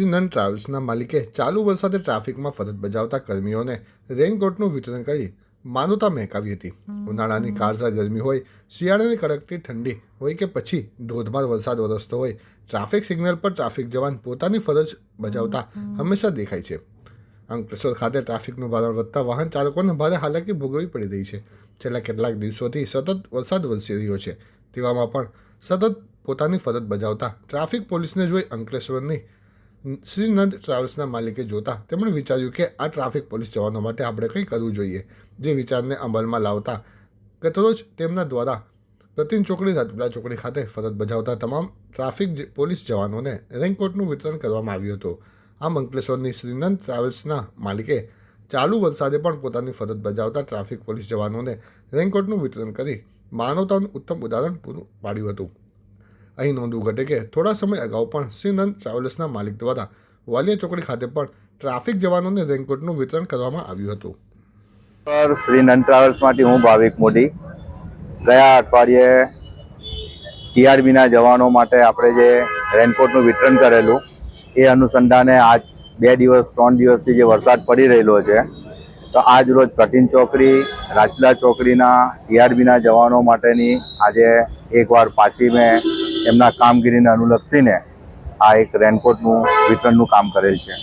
શ્રીનંદ ટ્રાવેલ્સના માલિકે ચાલુ વરસાદે ટ્રાફિકમાં ફરજ બજાવતા કર્મીઓને રેનકોટનું વિતરણ કરી માનવતા મહેકાવી હતી. ઉનાળાની કાળઝાળ ગરમી હોય, શિયાળાની કડકતી ઠંડી હોય કે પછી ધોધમાર વરસાદ વરસતો હોય, ટ્રાફિક સિગ્નલ પર ટ્રાફિક જવાન પોતાની ફરજ બજાવતા હંમેશા દેખાય છે. અંકલેશ્વર ખાતે ટ્રાફિકનું ભારણ વધતા વાહન ચાલકોને ભારે હાલાકી ભોગવવી પડી રહી છે. છેલ્લા કેટલાક દિવસોથી સતત વરસાદ વરસી રહ્યો છે. તેવામાં પણ સતત પોતાની ફરજ બજાવતા ટ્રાફિક પોલીસને જોઈ અંકલેશ્વરની શ્રીનંદ ટ્રાવેલ્સના માલિકે જોતા તેમણે વિચાર્યું કે આ ટ્રાફિક પોલીસ જવાનો માટે આપણે કંઈ કરવું જોઈએ, જે વિચારને અમલમાં લાવતા ગતરોજ તેમના દ્વારા પ્રતિન ચોકડી રાજપીપળા ચોકડી ખાતે ફરજ બજાવતા તમામ ટ્રાફિક પોલીસ જવાનોને રેઇનકોટનું વિતરણ કરવામાં આવ્યું હતું. આમ અંકલેશ્વરની શ્રીનંદ ટ્રાવેલ્સના માલિકે ચાલુ વરસાદે પણ પોતાની ફરજ બજાવતા ટ્રાફિક પોલીસ જવાનોને રેઇનકોટનું વિતરણ કરી માનવતાનું ઉત્તમ ઉદાહરણ પૂરું પાડ્યું હતું. અહીં નોંધવું ઘટે કે થોડા સમય અગાઉ પણ શ્રીનંદ ટ્રાવેલ્સના માલિક દ્વારા વાલિયા ચોકડી ખાતે પણ ટ્રાફિક જવાનોને રેનકોટનું વિતરણ કરવામાં આવ્યું હતું. પર શ્રી નંદ ટ્રાવેલ્સમાંથી હું ભાવિક મોદી. ગયા અઠવાડિયે ટીઆરબીના જવાનો માટે આપણે જે રેનકોટનું વિતરણ કરેલું, એ અનુસંધાને આજ બે દિવસ, ત્રણ દિવસથી જે વરસાદ પડી રહેલો છે, તો આજ રોજ કઠિન ચોકડી રાજપીલા ચોકડીના ટીઆરબીના જવાનો માટેની આજે એકવાર પાછી મેં એમના કામગીરીને અનુલક્ષીને આ એક રેનકોટનું વિતરણનું કામ કરેલ છે.